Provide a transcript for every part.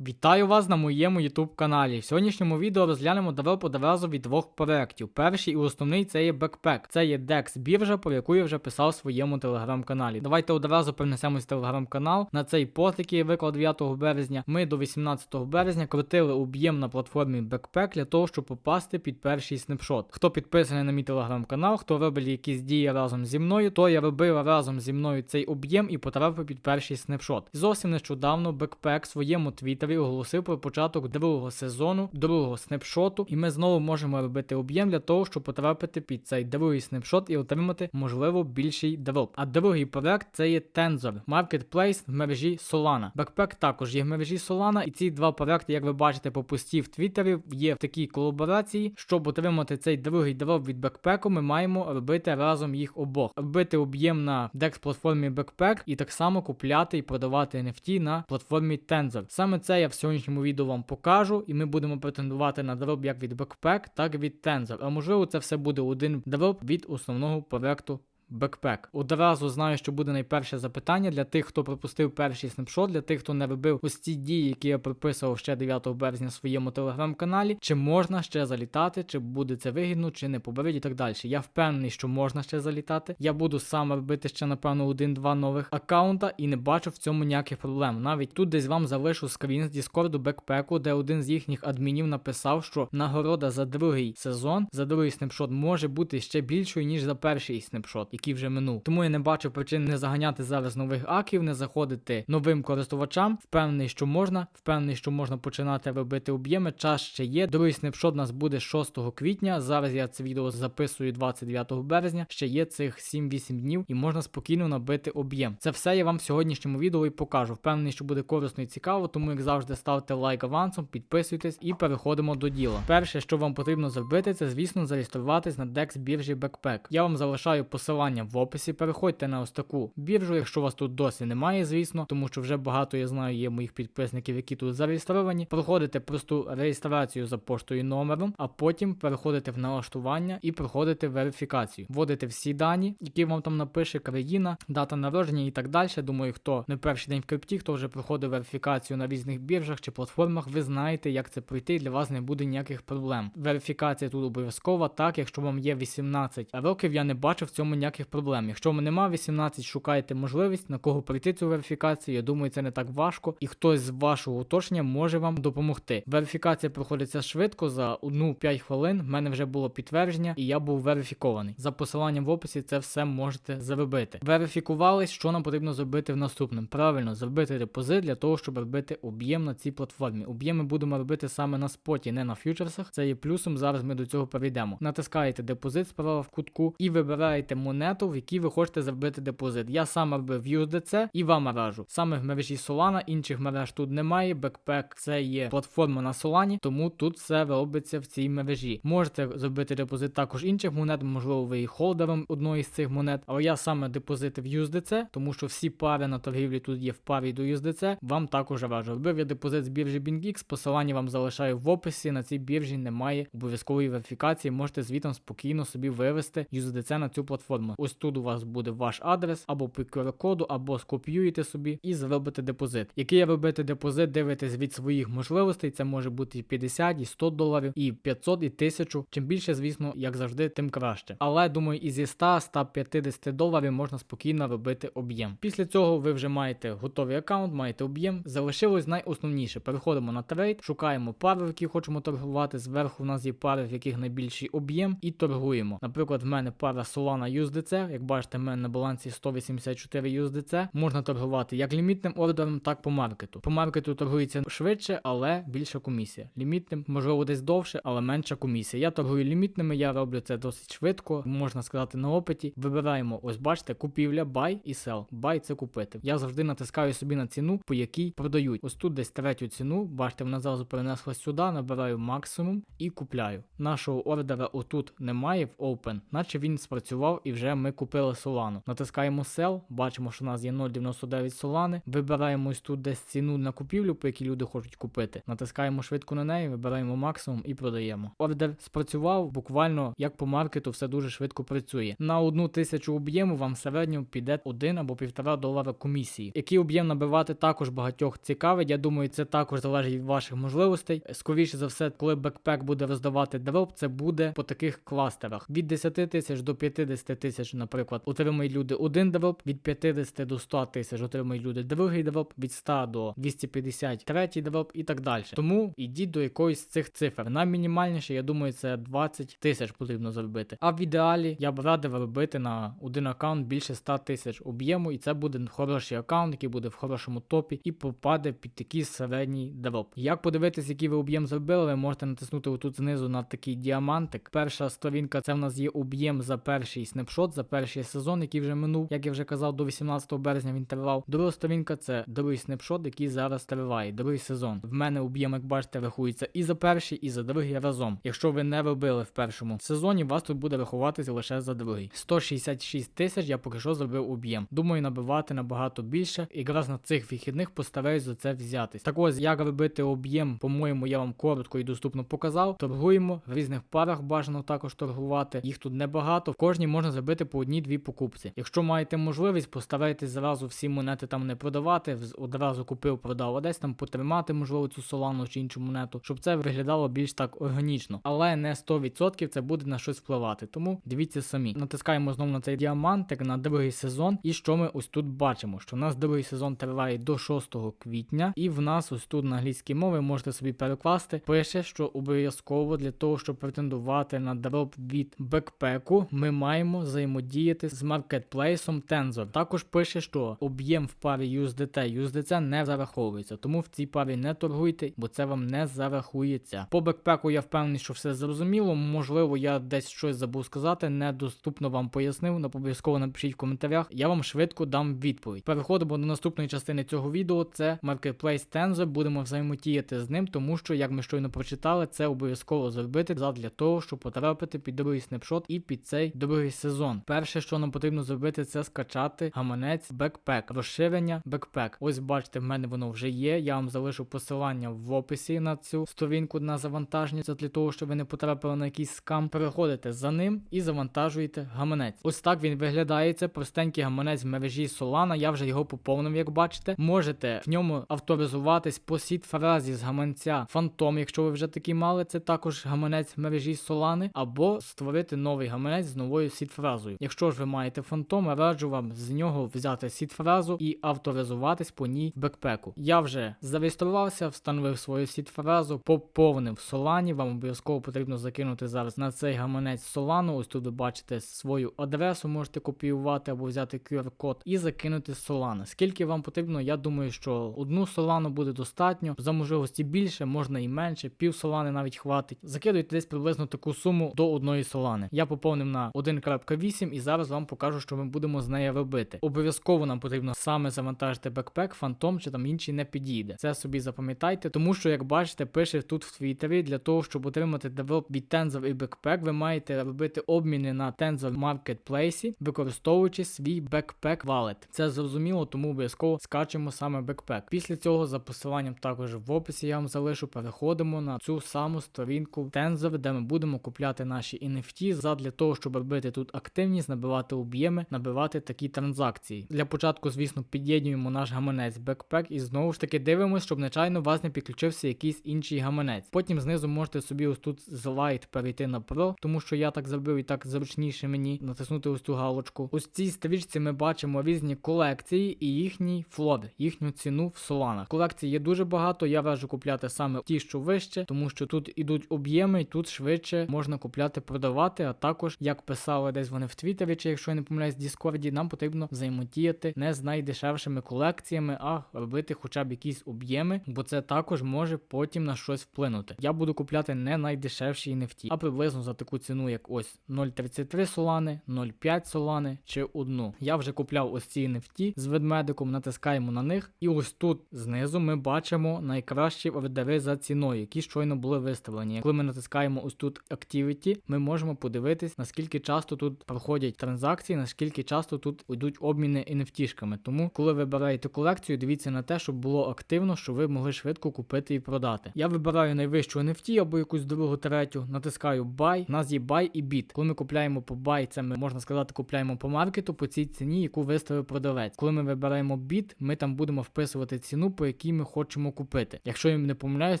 Вітаю вас на моєму YouTube каналі. В сьогоднішньому відео розглянемо девелоп одразу від двох проєктів. Перший і основний це є Backpack. Це є DEX біржа, про яку я вже писав в своєму телеграм-каналі. Давайте одразу перенесемось в телеграм-канал. На цей пост, який виклав 9 березня. Ми до 18 березня крутили об'єм на платформі Backpack для того, щоб попасти під перший снапшот. Хто підписаний на мій телеграм-канал, хто робить якісь дії разом зі мною, то я робив разом зі мною цей об'єм і потрапив під перший снапшот. Зовсім нещодавно Backpack своєму твіттері оголосив про початок другого сезону, другого снапшоту, і ми знову можемо робити об'єм для того, щоб потрапити під цей другий снапшот і отримати, можливо, більший дроп. А другий проект це є Tensor, Marketplace в мережі Solana. Backpack також є в мережі Solana, і ці два проекти, як ви бачите по пості в Твіттері, є в такій колаборації. Щоб отримати цей другий дроп від Backpack, ми маємо робити разом їх обох, робити об'єм на DEX платформі Backpack і так само купляти і продавати NFT на платформі Tensor. Саме це я в сьогоднішньому відео вам покажу, і ми будемо претендувати на дроп як від Backpack, так і від Tensor. А можливо, це все буде один дроп від основного проекту. Backpack. Одразу знаю, що буде найперше запитання для тих, хто пропустив перший снапшот, для тих, хто не робив ось ці дії, які я прописував ще 9 березня в своєму телеграм-каналі. Чи можна ще залітати, чи буде це вигідно, чи не поберіть і так далі. Я впевнений, що можна ще залітати. Я буду саме робити ще, напевно, один-два нових аккаунта і не бачу в цьому ніяких проблем. Навіть тут десь вам залишу скрін з Діскорду Backpack, де один з їхніх адмінів написав, що нагорода за другий сезон, за другий снапшот може бути ще більшою, ніж за перший снапшот який вже минув. Тому я не бачу причин не заганяти зараз нових аків, не заходити новим користувачам. Впевнений, що можна, впевнений, що можна починати робити об'єми. Час ще є. Другий снапшот нас буде 6 квітня. Зараз я це відео записую 29 березня. Ще є цих 7-8 днів і можна спокійно набити об'єм. Це все я вам в сьогоднішньому відео і покажу. Впевнений, що буде корисно і цікаво, тому як завжди ставте лайк авансом, підписуйтесь і переходимо до діла. Перше, що вам потрібно зробити, це звісно зареєструватись на DEX біржі Backpack. Я вам залишаю посилання в описі. Переходьте на ось таку біржу, якщо вас тут досі немає, звісно, тому що вже багато я знаю є моїх підписників, які тут зареєстровані. Проходите просту реєстрацію за поштою номером, а потім переходите в налаштування і проходите верифікацію. Вводите всі дані, які вам там напише країна, дата народження і так далі. Думаю, хто не перший день в крипті, хто вже проходив верифікацію на різних біржах чи платформах, ви знаєте, як це пройти, і для вас не буде ніяких проблем. Верифікація тут обов'язкова, так, якщо вам є 18 років, я не бачу в цьому ніяких проблем. Якщо вам нема 18, шукайте можливість на кого пройти цю верифікацію. Я думаю, це не так важко, і хтось з вашого уточнення може вам допомогти. Верифікація проходиться швидко за 1-5 хвилин. В мене вже було підтвердження, і я був верифікований. За посиланням в описі це все можете зробити. Верифікувались, що нам потрібно зробити в наступному. Правильно, зробити депозит для того, щоб робити об'єм на цій платформі. Об'єми будемо робити саме на споті, не на фьючерсах. Це є плюсом. Зараз ми до цього перейдемо. Натискаєте депозит справа в кутку і вибираєте монету, в якій ви хочете зробити депозит. Я сам робив в USDC і вам раджу. Саме в мережі Solana, інших мереж тут немає. Backpack це є платформа на Solana, тому тут все робиться в цій мережі. Можете зробити депозит також інших монет, можливо, ви є холдером одної з цих монет. Але я саме депозити в USDC, тому що всі пари на торгівлі тут є в парі до USDC. Вам також раджу. Робив я депозит з біржі BingX, посилання вам залишаю в описі. На цій біржі немає обов'язкової верифікації. Можете звітом спокійно собі вивести USDC на цю платформу. Ось тут у вас буде ваш адрес або по QR-коду, або скопіюєте собі і зробите депозит. Який робити депозит, дивитесь від своїх можливостей. Це може бути і 50, і 100 доларів, і 500, і 1000. Чим більше, звісно, як завжди, тим краще. Але думаю, і зі 100-150 доларів можна спокійно робити об'єм. Після цього ви вже маєте готовий аккаунт, маєте об'єм. Залишилось найосновніше. Переходимо на трейд, шукаємо пари, в які хочемо торгувати. Зверху у нас є пари, в яких найбільший об'єм, і торгуємо. Наприклад, в мене пара Solana USDC, як бачите, в мене на балансі 184 USDC. Можна торгувати як лімітним ордером, так по маркету. По маркету торгується швидше, але більша комісія. Лімітним, можливо, десь довше, але менша комісія. Я торгую лімітними, я роблю це досить швидко, можна сказати, на опиті. Вибираємо, ось бачите, купівля, buy і sell. Buy – це купити. Я завжди натискаю собі на ціну, по якій продають. Ось тут десь третю ціну. Бачите, вона зразу перенесла сюди, набираю максимум і купляю. Нашого ордера отут немає в Open, наче він спрацював і вже вже ми купили солану. Натискаємо sell, бачимо, що у нас є 0,99 солани. Вибираємо ось тут десь ціну на купівлю, по якій люди хочуть купити. Натискаємо швидко на неї, вибираємо максимум і продаємо. Ордер спрацював, буквально як по маркету, все дуже швидко працює. На одну тисячу об'єму вам в середньому піде 1 або 1,5 долара комісії. Який об'єм набивати також багатьох цікавить. Я думаю, це також залежить від ваших можливостей. Скоріше за все, коли бекпек буде роздавати дроп, це буде по таких кластерах. Від 10 тисяч до 50 тисяч, наприклад, отримують люди один дроп, від 50 до 100 тисяч отримують люди другий дроп, від 100 до 250 третій дроп і так далі. Тому ідіть до якоїсь з цих цифр. Наймінімальніше, я думаю, це 20 тисяч потрібно зробити. А в ідеалі я б радив робити на один аккаунт більше 100 тисяч об'єму, і це буде хороший аккаунт, який буде в хорошому топі і попаде під такий середній дроп. Як подивитись, який ви об'єм зробили, ви можете натиснути отут знизу на такий діамантик. Перша сторінка це в нас є об'єм за перший снапшот, за перший сезон, який вже минув, як я вже казав, до 18 березня він тривав. Друга сторінка це другий снапшот, який зараз триває, другий сезон. В мене об'єм, як бачите, рахується і за перший, і за другий разом. Якщо ви не робили в першому сезоні, вас тут буде рахуватися лише за другий. 166 тисяч я поки що зробив об'єм. Думаю, набивати набагато більше. І якраз на цих вихідних постараюсь за це взятись. Так ось, як робити об'єм, по-моєму, я вам коротко і доступно показав. Торгуємо в різних парах, бажано також торгувати. Їх тут небагато. В кожній можна зробити по одній-дві покупці. Якщо маєте можливість, постарайтесь зразу всі монети там не продавати. Одразу купив, продав, а десь там потримати, можливо, цю солану чи іншу монету, щоб це виглядало більш так органічно. Але не 100% це буде на щось впливати. Тому дивіться самі. Натискаємо знову на цей діамантик на другий сезон. І що ми ось тут бачимо? Що у нас другий сезон триває до 6 квітня, і в нас ось тут на англійській мові можете собі перекласти. Пише, що обов'язково для того, щоб претендувати на дроп від бекпеку, ми маємо взаємодіяти з маркетплейсом Tensor. Також пише, що об'єм в парі USDT USDC не зараховується, тому в цій парі не торгуйте, бо це вам не зарахується. По бекпеку я впевнений, що все зрозуміло. Можливо, я десь щось забув сказати, недоступно вам пояснив. Обов'язково напишіть в коментарях. Я вам швидко дам відповідь. Переходимо до наступної частини цього відео. Це Marketplace Tensor. Будемо взаємодіяти з ним, тому що, як ми щойно прочитали, це обов'язково зробити для того, щоб потрапити під другий снапшот і під цей другий сезон. Перше, що нам потрібно зробити, це скачати гаманець Backpack, розширення Backpack. Ось бачите, в мене воно вже є. Я вам залишу посилання в описі на цю сторінку на завантаження. Це для того, щоб ви не потрапили на якийсь скам. Переходите за ним і завантажуєте гаманець. Ось так він виглядає. Це простенький гаманець в мережі Solana. Я вже його поповнив, як бачите. Можете в ньому авторизуватись по сіт фразі з гаманця Phantom, якщо ви вже такий мали, це також гаманець в мережі Solana, або створити новий гаманець з новою сіт-фразою. Якщо ж ви маєте Phantom, раджу вам з нього взяти сіт-фразу і авторизуватись по ній в бекпеку. Я вже зареєструвався, встановив свою сіт-фразу, поповнив в Solana. Вам обов'язково потрібно закинути зараз на цей гаманець Solana. Ось тут ви бачите свою адресу, можете копіювати або взяти QR-код і закинути Solana. Скільки вам потрібно, я думаю, що одну Solana буде достатньо. За можливості більше, можна і менше, пів Solana навіть хватить. Закидуйте десь приблизно таку суму до одної Solana. Я поповнив на 1.8 і зараз вам покажу, що ми будемо з нею робити. Обов'язково нам потрібно саме завантажити бекпек, фантом чи там інший не підійде. Це собі запам'ятайте, тому що, як бачите, пише тут в Твіттері, для того, щоб отримати девелоп від Tensor і бекпек, ви маєте робити обміни на Tensor Marketplace, використовуючи свій бекпек wallet. Це зрозуміло, тому обов'язково скачемо саме бекпек. Після цього за посиланням також в описі я вам залишу. Переходимо на цю саму сторінку Tensor, де ми будемо купляти наші NFT задля того, щоб робити тут активність, набивати об'єми, набивати такі транзакції. Для початку, звісно, під'єднуємо наш гаманець бекпек і знову ж таки дивимося, щоб нечайно у вас не підключився якийсь інший гаманець. Потім знизу можете собі ось тут з Lite перейти на Pro, тому що я так зробив і так зручніше мені натиснути ось цю галочку. Ось цій стрічці ми бачимо різні колекції і їхній флот, їхню ціну в соланах. Колекцій є дуже багато. Я раджу купляти саме ті, що вище, тому що тут ідуть об'єми, і тут швидше можна купляти, продавати. А також, як писали десь вони в Твіттері, чи якщо я не помиляюсь, в Діскорді, нам потрібно взаємодіяти не з найдешевшими колекціями, а робити хоча б якісь об'єми, бо це також може потім на щось вплинути. Я буду купляти не найдешевші NFT, а приблизно за таку ціну, як ось 0,33 солани, 0,5 солани чи одну. Я вже купляв ось ці NFT з ведмедиком, натискаємо на них, і ось тут знизу ми бачимо найкращі ордери за ціною, які щойно були виставлені. Коли ми натискаємо ось тут Activity, ми можемо подивитись, наскільки часто тут проходять транзакції, наскільки часто тут йдуть обміни NFT-шками. Тому, коли вибираєте колекцію, дивіться на те, щоб було активно, щоб ви могли швидко купити і продати. Я вибираю найвищу NFT або якусь другу третю, натискаю Buy, у нас є Buy і Bid. Коли ми купляємо по Buy, це ми можна сказати, купляємо по маркету по цій ціні, яку виставив продавець. Коли ми вибираємо Bid, ми там будемо вписувати ціну, по якій ми хочемо купити. Якщо я не помиляюсь,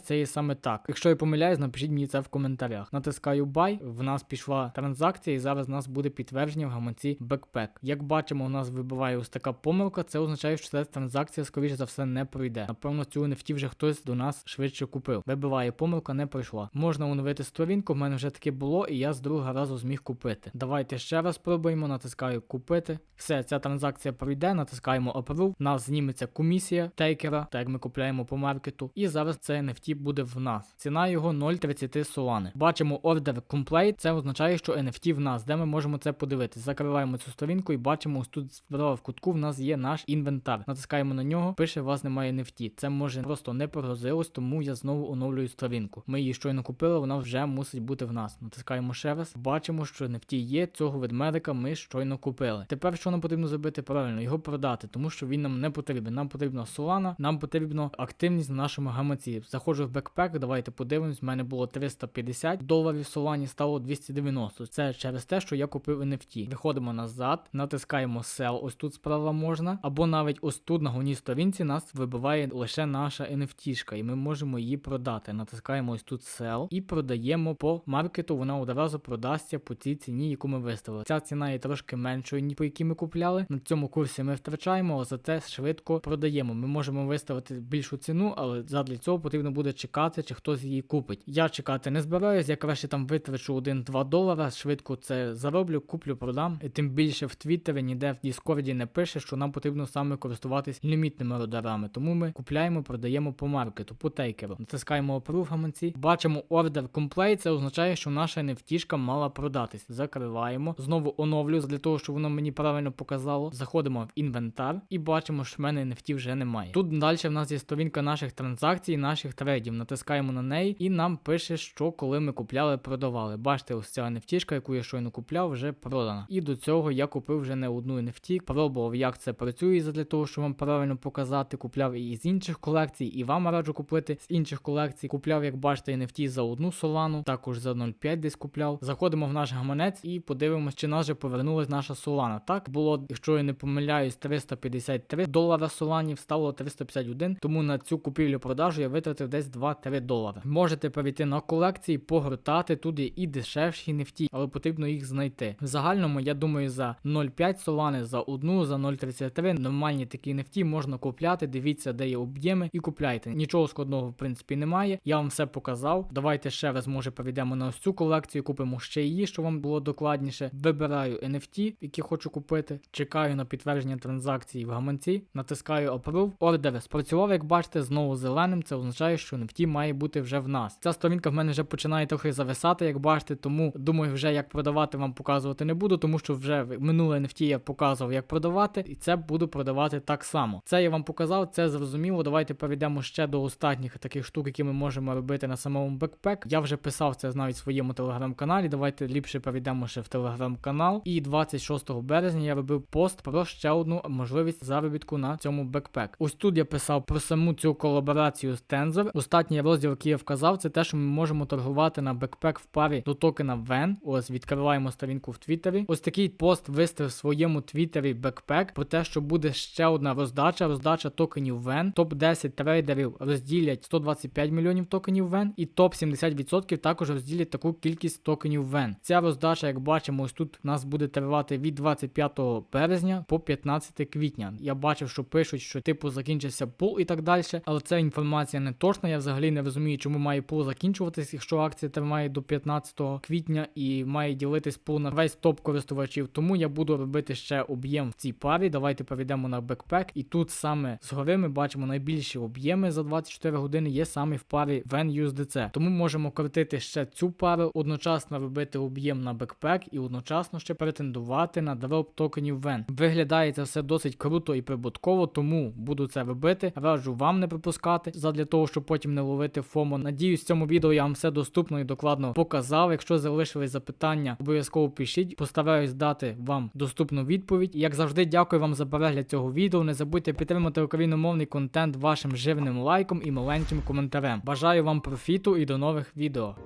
це є саме так. Якщо я помиляюсь, напишіть мені це в коментарях. Натискаю Buy, в нас пішла транзакція, і зараз нас буде підтвердження в гаманці Backpack. Як бачимо, у нас вибиває ось така помилка. Це означає, що ця транзакція, скоріше за все, не пройде. Напевно, цю NFT вже хтось до нас швидше купив. Вибиває помилка, не пройшла. Можна оновити сторінку. в мене вже таке було, і я з другого разу зміг купити. Давайте ще раз спробуємо. Натискаю купити. Все, ця транзакція пройде. Натискаємо Approve. Нас зніметься комісія тейкера, так як ми купляємо по маркету. І зараз це NFT буде в нас. Ціна його 0,30 солани. Бачимо Order Complete. Це означає, що NFT в нас, де ми можемо це подивитися. Закриваємо цю сторінку і бачимо, ось тут справа в кутку в нас є наш інвентар. Натискаємо на нього, пише, вас немає NFT. Це може просто не прогрузилось, тому я знову оновлюю сторінку. Ми її щойно купили, вона вже мусить бути в нас. Натискаємо ще раз. Бачимо, що NFT є. Цього ведмедика ми щойно купили. Тепер що нам потрібно зробити правильно? Його продати, тому що він нам не потрібен. Нам потрібна солана, нам потрібно активність на нашому гаманці. Заходжу в бекпек, давайте подивимось. У мене було 350 доларів солані, стало 290. Це через те, що я купив NFT. Виходимо назад, натискаємо Sell, ось тут справа можна. Або навіть ось тут на головній сторінці нас вибиває лише наша NFT-шка, і ми можемо її продати. Натискаємо ось тут Sell і продаємо по маркету. Вона одразу продасться по цій ціні, яку ми виставили. Ця ціна є трошки меншою, ніж по якій ми купляли. На цьому курсі ми втрачаємо, а зате швидко продаємо. Ми можемо виставити більшу ціну, але задля цього потрібно буде чекати, чи хтось її купить. Я чекати не збираюсь, я краще там витрачу 1-2 долара, швидко це зароблю, куплю, продам. І тим більше в Твіттері, ніде в Діскорді не пише, що нам потрібно саме користуватись лімітними радарами. Тому ми купляємо, продаємо по маркету, по тейкеру. Натискаємо Approve. Бачимо Order Complete, це означає, що наша NFT мала продатись. Закриваємо. Знову оновлю для того, щоб воно мені правильно показало. Заходимо в інвентар і бачимо, що в мене NFT вже немає. Тут далі в нас є сторінка наших транзакцій, наших трейдів. Натискаємо на неї, і нам пише, що коли ми купляли, продавали. Бачите, ось ця NFT, яку я щойно купляв, вже продана. І до цього я купив вже не одну NFT, пробував, як це працює для того, щоб вам правильно показати. Купляв і з інших колекцій, і вам раджу купити з інших колекцій. Купляв, як бачите, NFT за одну солану, також за 0,5 десь купляв. Заходимо в наш гаманець і подивимось, чи нас вже повернулась наша солана. Так було, якщо я не помиляюсь, 353 долара соланів, стало 351. Тому на цю купівлю-продажу я витратив десь 2-3 долари. Можете перейти на колекції, погортати туди і дешевші NFT, але потрібно їх знайти. Загальному, я думаю, за 0,5 солани, за одну, за 0,33 нормальні такі NFT можна купляти. Дивіться, де є об'єми, і купляйте. Нічого складного, в принципі, немає. Я вам все показав. Давайте ще раз, може, перейдемо на ось цю колекцію, купимо ще її, щоб вам було докладніше. Вибираю NFT, які хочу купити. Чекаю на підтвердження транзакції в гаманці, натискаю Approve. Ордер спрацював, як бачите, знову зеленим. Це означає, що NFT має бути вже в нас. Ця сторінка в мене вже починає трохи зависати, як бачите, тому думаю, вже як продавати вам показувати не буду, тому що вже минуле NFT я показував, як продавати, і це буду продавати так само. Це я вам показав, це зрозуміло. Давайте перейдемо ще до останніх таких штук, які ми можемо робити на самому бекпек. Я вже писав це навіть в своєму телеграм-каналі. Давайте ліпше перейдемо ще в телеграм-канал. І 26 березня я робив пост про ще одну можливість заробітку на цьому бекпек. Ось тут я писав про саму цю колаборацію з Tensor. Останній розділ, який я вказав, це те, що ми можемо торгувати на бекпек в парі до токена VEN. Ось відкриваємо сторінку в Твіттері. Ось такий пост виставив в своєму Твіттері бекпек про те, що буде ще одна роздача, роздача токенів VEN. Топ 10 трейдерів розділять 125 мільйонів токенів VEN, і топ 70% також розділять таку кількість токенів VEN. Ця роздача, як бачимо, ось тут у нас буде тривати від 25 березня по 15 квітня. Я бачив, що пишуть, що типу закінчився пул і так далі, але це інформація не точна. Я взагалі не розумію, чому має пул закінчуватись, якщо акція триває до 15 квітня і має ділитись пул на весь топ користувачів. Тому я буду робити ще об'єм в цій парі. Давайте перейдемо на бекпек. І тут саме згори ми бачимо найбільші об'єми за 24 години є саме в парі VEN USDC. Тому можемо крутити ще цю пару, одночасно робити об'єм на бекпек і одночасно ще претендувати на дроп токенів VEN. Виглядає це все досить круто і прибутково, тому буду це робити. Раджу вам не пропускати задля того, щоб потім не ловити ФОМО. Надіюсь, в цьому відео я вам все доступно і докладно показав. Якщо залишились запитання, обов'язково пишіть. Відповідь. Постараюсь дати вам доступну відповідь. Як завжди, дякую вам за перегляд цього відео. Не забудьте підтримати україномовний контент вашим жирним лайком і маленьким коментарем. Бажаю вам профіту і до нових відео.